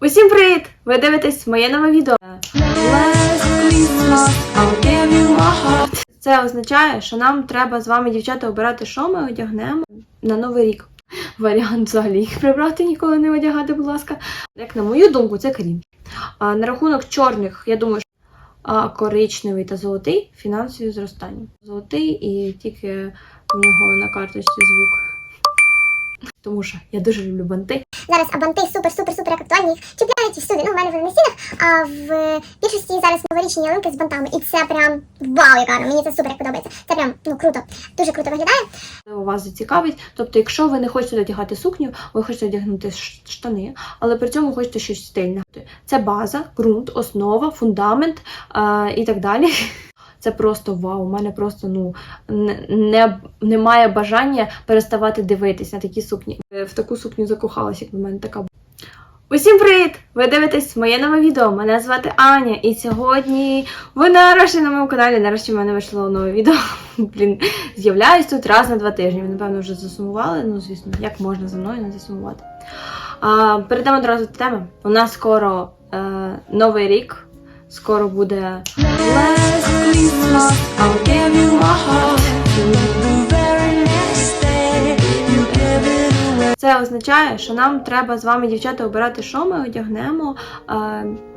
Усім привіт! Ви дивитесь моє нове відео. Це означає, що нам треба з вами, дівчата, обирати, що ми одягнемо на новий рік. Варіант взагалі їх прибрати ніколи не одягати, будь ласка. Як на мою думку, це крінж. А, на рахунок чорних, я думаю, а, коричневий та золотий фінансові зростання. Золотий і тільки в нього на карточці звук. Тому що я дуже люблю банти. Зараз абанти супер, супер, супер актуальні. Їх чіпляють всюди. Ну, в мене вони на стінах, а в більшості зараз новорічні ялинки з бантами. І це прям вау, яка. Мені це супер подобається. Це прям ну круто, дуже круто виглядає. у вас зацікавить. Тобто, якщо ви не хочете одягати сукню, ви хочете одягнути штани, але при цьому хочете щось стильне. Це база, ґрунт, основа, фундамент а, і так далі. Це просто вау. У мене просто ну не, не, немає бажання переставати дивитись на такі сукні. Е, В таку сукню закохалась, як в мене така. Усім привіт! Ви дивитесь моє нове відео. Мене звати Аня, і сьогодні ви нарешті на моєму каналі. Нарешті в мене вийшло нове відео. Блін, з'являюсь тут раз на два тижні. Ви, напевно, вже засумували. Ну, звісно, як можна за мною не засумувати. А, перейдемо одразу до теми. У нас скоро е, новий рік. Скоро буде. Це означає, що нам треба з вами, дівчата, обирати, що ми одягнемо е,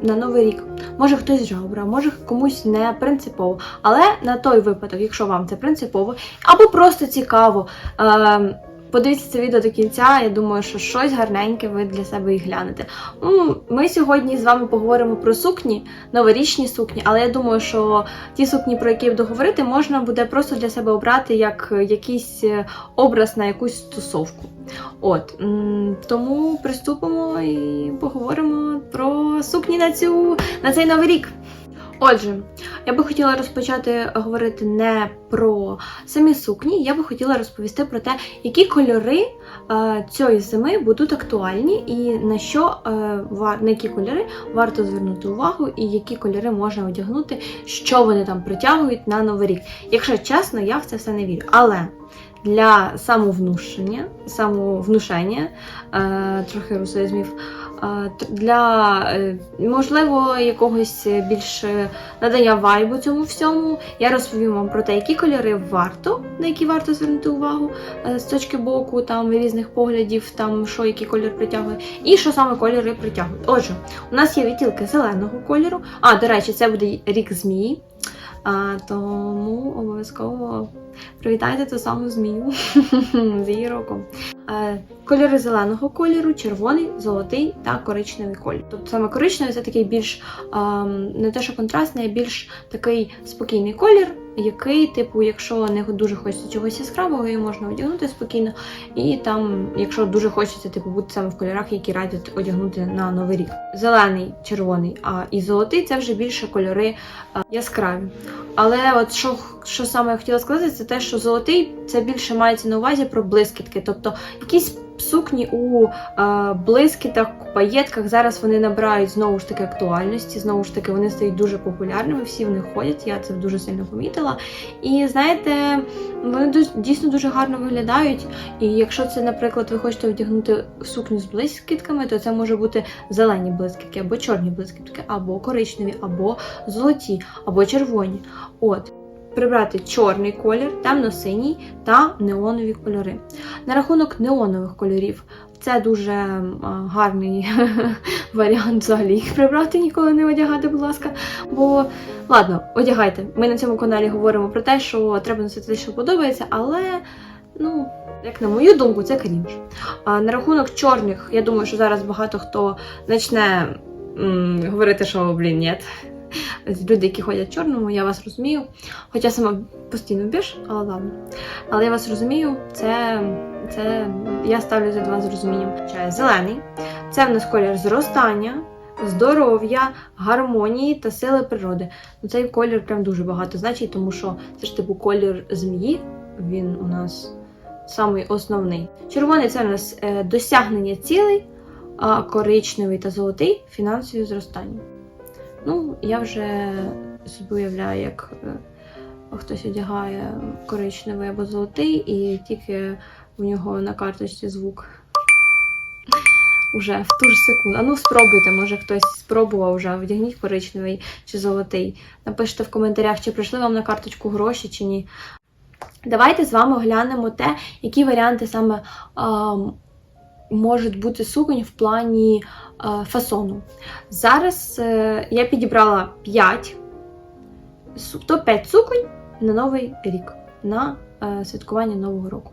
на новий рік. Може хтось вже обрав, може комусь не принципово. Але на той випадок, якщо вам це принципово, або просто цікаво. Е, Подивіться це відео до кінця, я думаю, що щось гарненьке ви для себе і глянете. Ну, Ми сьогодні з вами поговоримо про сукні, новорічні сукні, але я думаю, що ті сукні, про які я буду говорити, можна буде просто для себе обрати як якийсь е, образ на якусь стосовку. От тому приступимо і поговоримо про сукні на цю на цей новий рік. Отже, я би хотіла розпочати говорити не про самі сукні, я би хотіла розповісти про те, які кольори е, цієї зими будуть актуальні, і на що е, на які кольори варто звернути увагу, і які кольори можна одягнути, що вони там притягують на новий рік. Якщо чесно, я в це все не вірю. Але для самовнушення, самовнушення, е, трохи русизмів, для е, можливо якогось більш е, надання вайбу цьому всьому, я розповім вам про те, які кольори варто, на які варто звернути увагу е, з точки боку там різних поглядів, там що який колір притягує, і що саме кольори притягують. Отже, у нас є відтілки зеленого кольору. А, до речі, це буде рік змії. Тому обов'язково привітайте ту саму змію з її роком. Кольори зеленого кольору, червоний, золотий та коричневий колір. Тобто саме коричневий це такий більш не те, що контрастний, а більш такий спокійний колір, який, типу, якщо не дуже хочеться чогось яскравого, її можна одягнути спокійно. І там, якщо дуже хочеться, типу, бути саме в кольорах, які радять одягнути на новий рік. Зелений, червоний, а і золотий це вже більше кольори е, яскраві. Але от що, що саме я хотіла сказати, це те, що золотий це більше мається на увазі про блискітки, тобто якісь сукні у е, блискітах, паєтках. Зараз вони набирають знову ж таки актуальності. Знову ж таки, вони стають дуже популярними. Всі в них ходять. Я це дуже сильно помітила. І знаєте, вони дійсно дуже гарно виглядають. І якщо це, наприклад, ви хочете одягнути сукню з блискітками, то це може бути зелені блискітки, або чорні блискітки, або коричневі, або золоті, або червоні. От. Прибрати чорний колір, темно-синій та неонові кольори. На рахунок неонових кольорів, це дуже гарний варіант взагалі їх прибрати, ніколи не одягати, будь ласка. Бо ладно, одягайте. Ми на цьому каналі говоримо про те, що треба носити те, що подобається, але ну. Як на мою думку, це крінж. А на рахунок чорних, я думаю, що зараз багато хто почне м, говорити, що блін, ні. Люди, які ходять в чорному, я вас розумію. Хоча сама постійно біж, але ладно. Але я вас розумію, це, це я ставлюся до вас з розумінням. Зелений. Це в нас колір зростання, здоров'я, гармонії та сили природи. Ну, цей колір прям дуже багато значить, тому що це ж типу колір змії. Він у нас самий основний. Червоний це у нас е, досягнення цілей, а коричневий та золотий фінансові зростання. Ну, я вже собі уявляю, як е, хтось одягає коричневий або золотий, і тільки у нього на карточці звук. вже в ту ж секунду. А ну спробуйте, може хтось спробував вже, вдягніть коричневий чи золотий. Напишіть в коментарях, чи прийшли вам на карточку гроші чи ні. Давайте з вами оглянемо те, які варіанти саме а, можуть бути суконь в плані а, фасону. Зараз е, я підібрала 5 топ-5 суконь на новий рік, на е, святкування Нового року.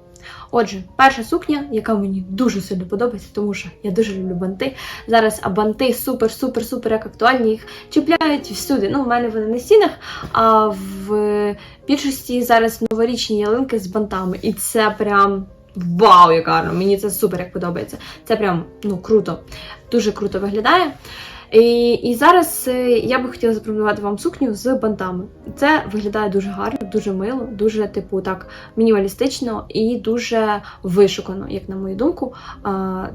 Отже, перша сукня, яка мені дуже сильно подобається, тому що я дуже люблю банти. Зараз а банти супер-супер-супер як актуальні, їх чіпляють всюди. Ну, в мене вони на стінах, а в більшості зараз новорічні ялинки з бантами. І це прям вау, як гарно! Мені це супер як подобається. Це прям ну круто, дуже круто виглядає. І, і зараз е, я би хотіла запропонувати вам сукню з бантами. Це виглядає дуже гарно, дуже мило, дуже, типу, так мінімалістично і дуже вишукано, як на мою думку.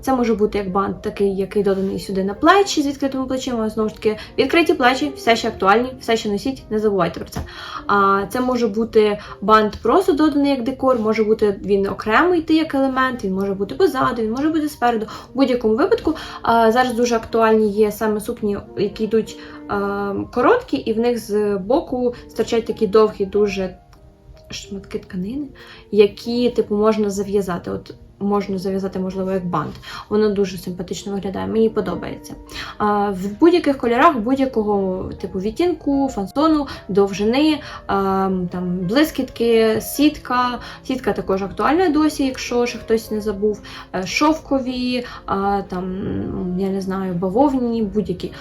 Це може бути як бант, такий, який доданий сюди на плечі з відкритими плечима. Знову ж таки, відкриті плечі, все ще актуальні, все ще носіть, не забувайте про це. Це може бути бант просто доданий як декор, може бути він окремо йти як елемент, він може бути позаду, він може бути спереду. В будь-якому випадку зараз дуже актуальні є саме сукні, які йдуть а, короткі, і в них з боку стирчать такі довгі, дуже шматки тканини, які типу можна зав'язати. От можна зав'язати, можливо, як бант. Воно дуже симпатично виглядає, мені подобається. А, в будь-яких кольорах, будь-якого типу відтінку, фасону, довжини, а, там блискітки, сітка. Сітка також актуальна досі, якщо ще хтось не забув. Е, Шовкові, а, там, я не знаю, бавовні, будь-які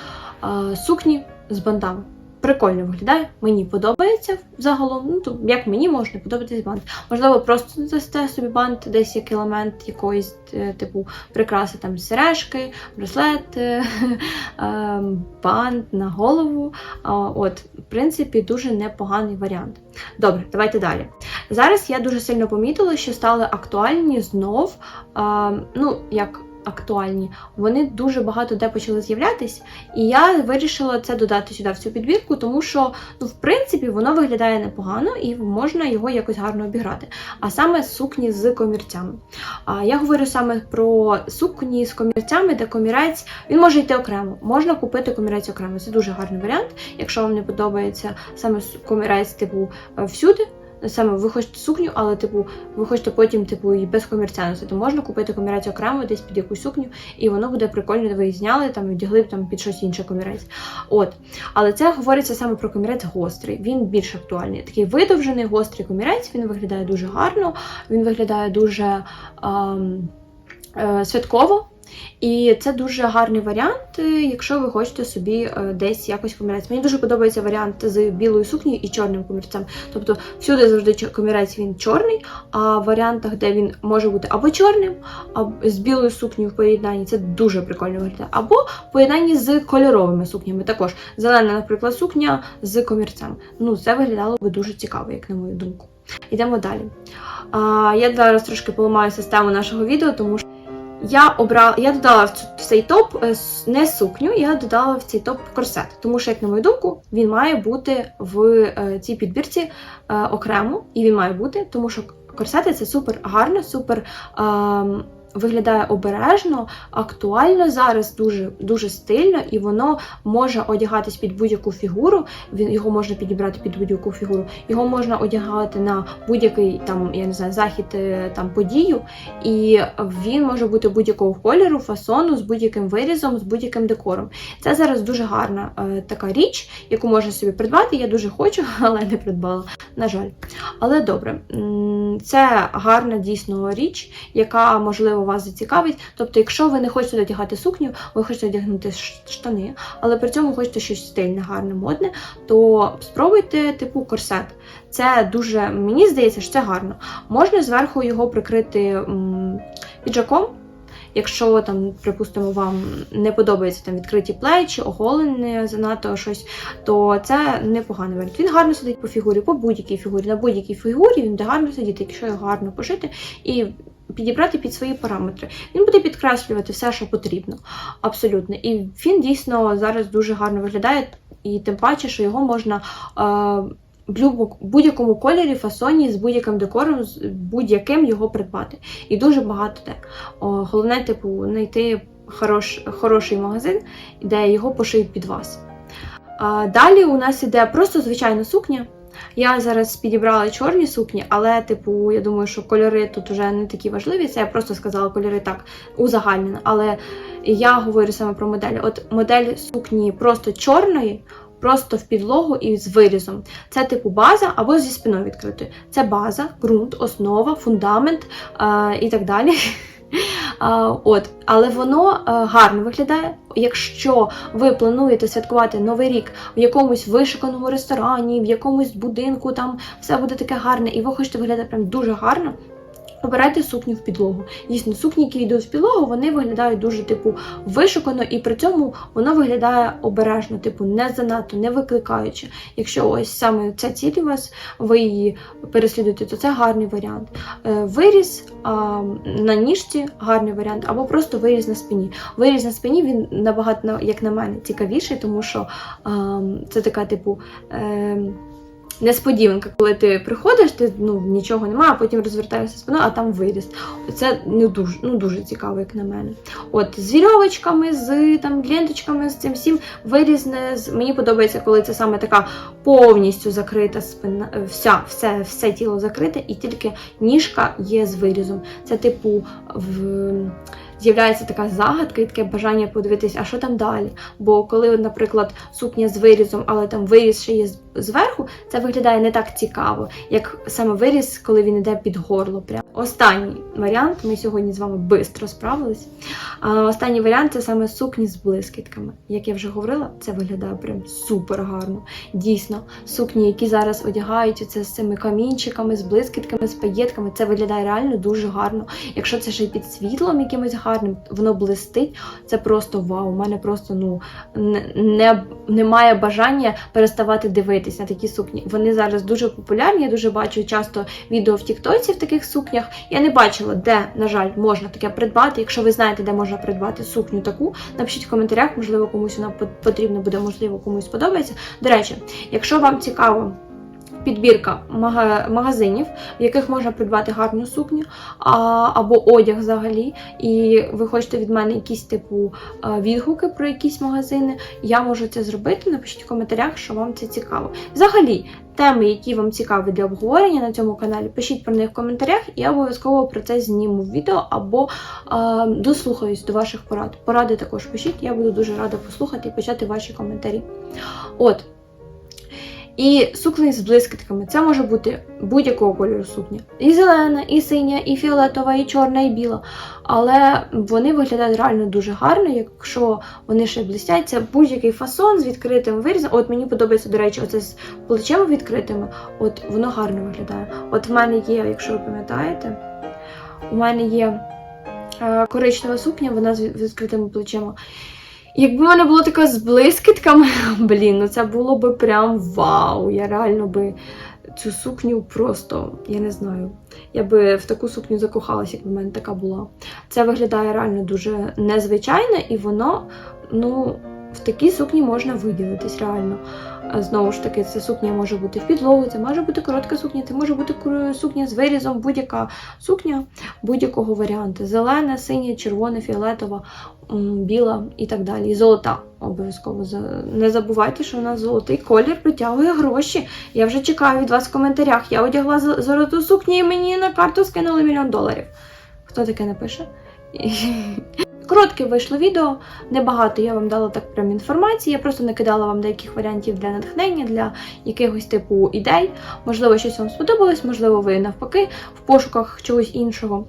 сукні з бантами. Прикольно виглядає, мені подобається загалом. Ну, то як мені може подобатись бант. Можливо, просто дасте собі бант десь як елемент якоїсь, е, типу, прикраси, там сережки, браслет, е, е, бант на голову. От, в принципі, дуже непоганий варіант. Добре, давайте далі. Зараз я дуже сильно помітила, що стали актуальні знов, ну, як актуальні, вони дуже багато де почали з'являтись, і я вирішила це додати сюди в цю підбірку, тому що, ну, в принципі, воно виглядає непогано і можна його якось гарно обіграти. А саме сукні з комірцями. А я говорю саме про сукні з комірцями, де комірець він може йти окремо. Можна купити комірець окремо. Це дуже гарний варіант, якщо вам не подобається саме комірець, типу, е, всюди. Саме ви хочете сукню, але типу ви хочете потім, типу, і без комірця носити. Можна купити комірець окремо десь під якусь сукню, і воно буде прикольно, ви зняли там вдягли там під щось інше комірець. От. Але це говориться саме про комірець гострий. Він більш актуальний. Такий видовжений гострий комірець, він виглядає дуже гарно, він виглядає дуже ем, е, святково. І це дуже гарний варіант, е, якщо ви хочете собі е, десь якось комірець. Мені дуже подобається варіант з білою сукнею і чорним комірцем. Тобто всюди завжди комірець він чорний, а в варіантах, де він може бути або чорним, або з білою сукнею в поєднанні, це дуже прикольно виглядає. Або в поєднанні з кольоровими сукнями. Також зелена, наприклад, сукня з комірцем. Ну, це виглядало би дуже цікаво, як на мою думку. Йдемо далі. А, я зараз трошки поламаю систему нашого відео, тому що. Я обрала, я додала в, цей топ е, не сукню, я додала в цей топ корсет. Тому що, як на мою думку, він має бути в е, цій підбірці е, окремо, і він має бути, тому що корсети це супер гарно, супер ем, виглядає обережно, актуально зараз, дуже, дуже стильно, і воно може одягатись під будь-яку фігуру. Він його можна підібрати під будь-яку фігуру. Його можна одягати на будь-який там, я не знаю, захід е, там подію. І він може бути будь-якого кольору, фасону, з будь-яким вирізом, з будь-яким декором. Це зараз дуже гарна е, така річ, яку можна собі придбати. Я дуже хочу, але не придбала, на жаль. Але добре, це гарна дійсно річ, яка можливо вас зацікавить. Тобто, якщо ви не хочете одягати сукню, ви хочете одягнути штани, але при цьому хочете щось стильне, гарне, модне, то спробуйте типу корсет. Це дуже, мені здається, що це гарно. Можна зверху його прикрити піджаком. Якщо там, припустимо, вам не подобається там відкриті плечі, оголене занадто щось, то це непоганий варіант. Він гарно сидить по фігурі, по будь-якій фігурі. На будь-якій фігурі він буде гарно сидіти, якщо його гарно пошити і підібрати під свої параметри. Він буде підкреслювати все, що потрібно. Абсолютно. І він дійсно зараз дуже гарно виглядає, і тим паче, що його можна. Е- в будь-якому кольорі, фасоні, з будь-яким декором, з будь-яким його придбати. І дуже багато де. Головне, типу, знайти хорош, хороший магазин, де його пошиють під вас. А, далі у нас іде просто звичайна сукня. Я зараз підібрала чорні сукні, але, типу, я думаю, що кольори тут вже не такі важливі. Це я просто сказала кольори так узагальнено. Але я говорю саме про модель. От модель сукні просто чорної, просто в підлогу і з вирізом. Це типу база або зі спиною відкритою. Це база, ґрунт, основа, фундамент а, і так далі. От, але воно гарно виглядає. Якщо ви плануєте святкувати Новий рік в якомусь вишиканому ресторані, в якомусь будинку, там все буде таке гарне, і ви хочете виглядати прям дуже гарно. Обирайте сукню в підлогу. Дійсно, сукні, які йдуть в підлогу, вони виглядають дуже, типу, вишукано, і при цьому воно виглядає обережно, типу, не занадто, не викликаюче. Якщо ось саме ця ціль у вас, ви її переслідуєте, то це гарний варіант. Е, Виріз а, на ніжці гарний варіант, або просто виріз на спині. Виріз на спині він набагато, як на мене, цікавіший, тому що а, це така, типу. Е, Несподіванка, коли ти приходиш, ти ну нічого немає, а потім розвертаєшся спиною, а там виріс. Це не дуже, ну дуже цікаво, як на мене. От з вірьовочками, з там ленточками, з цим всім виріз не з мені подобається, коли це саме така повністю закрита спина, е, вся, все, все тіло закрите, і тільки ніжка є з вирізом. Це типу в. З'являється така загадка і таке бажання подивитись, а що там далі. Бо коли, наприклад, сукня з вирізом, але там виріз ще є зверху, це виглядає не так цікаво, як саме виріз, коли він йде під горло. Прям. Останній варіант, ми сьогодні з вами швидко справились. Останній варіант це саме сукні з блискітками. Як я вже говорила, це виглядає прям супер гарно. Дійсно, сукні, які зараз одягають це з цими камінчиками, з блискітками, з паєтками, це виглядає реально дуже гарно. Якщо це ще й під світлом якимось гарним, воно блистить. Це просто вау. У мене просто ну не, немає бажання переставати дивитись на такі сукні. Вони зараз дуже популярні. Я дуже бачу часто відео в Тіктоці в таких сукнях. Я не бачила, де, на жаль, можна таке придбати. Якщо ви знаєте, де можна придбати сукню таку, напишіть в коментарях, можливо, комусь вона пот- потрібна буде, можливо, комусь подобається. До речі, якщо вам цікаво. Підбірка магазинів, в яких можна придбати гарну сукню або одяг взагалі, і ви хочете від мене якісь типу відгуки про якісь магазини, я можу це зробити. Напишіть в коментарях, що вам це цікаво. Взагалі, теми, які вам цікаві для обговорення на цьому каналі, пишіть про них в коментарях, і я обов'язково про це зніму відео або а, дослухаюсь до ваших порад. Поради також пишіть, я буду дуже рада послухати і почати ваші коментарі. От. І сукні з блискітками. Це може бути будь-якого кольору сукня. І зелена, і синя, і фіолетова, і чорна, і біла. Але вони виглядають реально дуже гарно, якщо вони ще блистять. Це будь-який фасон з відкритим вирізом. От мені подобається, до речі, оце з плечем відкритими. От воно гарно виглядає. От в мене є, якщо ви пам'ятаєте, у мене є е, коричнева сукня, вона з відкритими плечима. Якби в мене було таке з блискітками, блін, ну це було би прям вау. Я реально би цю сукню просто, я не знаю. Я би в таку сукню закохалась, якби в мене така була. Це виглядає реально дуже незвичайно, і воно, ну, в такій сукні можна виділитись реально. Знову ж таки, ця сукня може бути в підлогу, це може бути коротка сукня, це може бути сукня з вирізом, будь-яка сукня будь-якого варіанту. Зелена, синя, червона, фіолетова, біла і так далі. Золота обов'язково. Не забувайте, що у нас золотий колір притягує гроші. Я вже чекаю від вас в коментарях. Я одягла золоту сукню і мені на карту скинули мільйон доларів. Хто таке напише? Коротке вийшло відео, небагато я вам дала так прям інформації. Я просто накидала вам деяких варіантів для натхнення, для якихось типу ідей. Можливо, щось вам сподобалось, можливо, ви навпаки в пошуках чогось іншого.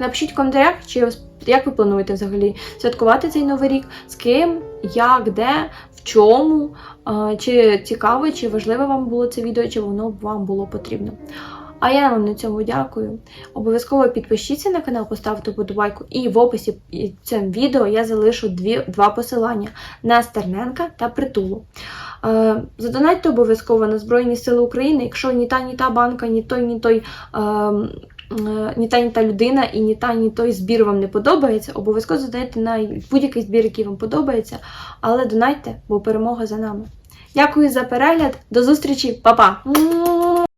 Напишіть в коментарях, чи як ви плануєте взагалі святкувати цей новий рік, з ким, як, де, в чому, чи цікаво, чи важливе вам було це відео, чи воно вам було потрібно. А я вам на цьому дякую. Обов'язково підпишіться на канал, поставте подобайку. І в описі цим відео я залишу дві, два посилання на Стерненка та Притулу. Е, задонатьте обов'язково на Збройні Сили України, якщо ні та, ні та банка, ні той, ні той. ем, е, ні та, ні та людина і ні та, ні той збір вам не подобається, обов'язково задонайте на будь-який збір, який вам подобається, але донайте, бо перемога за нами. Дякую за перегляд, до зустрічі, па-па!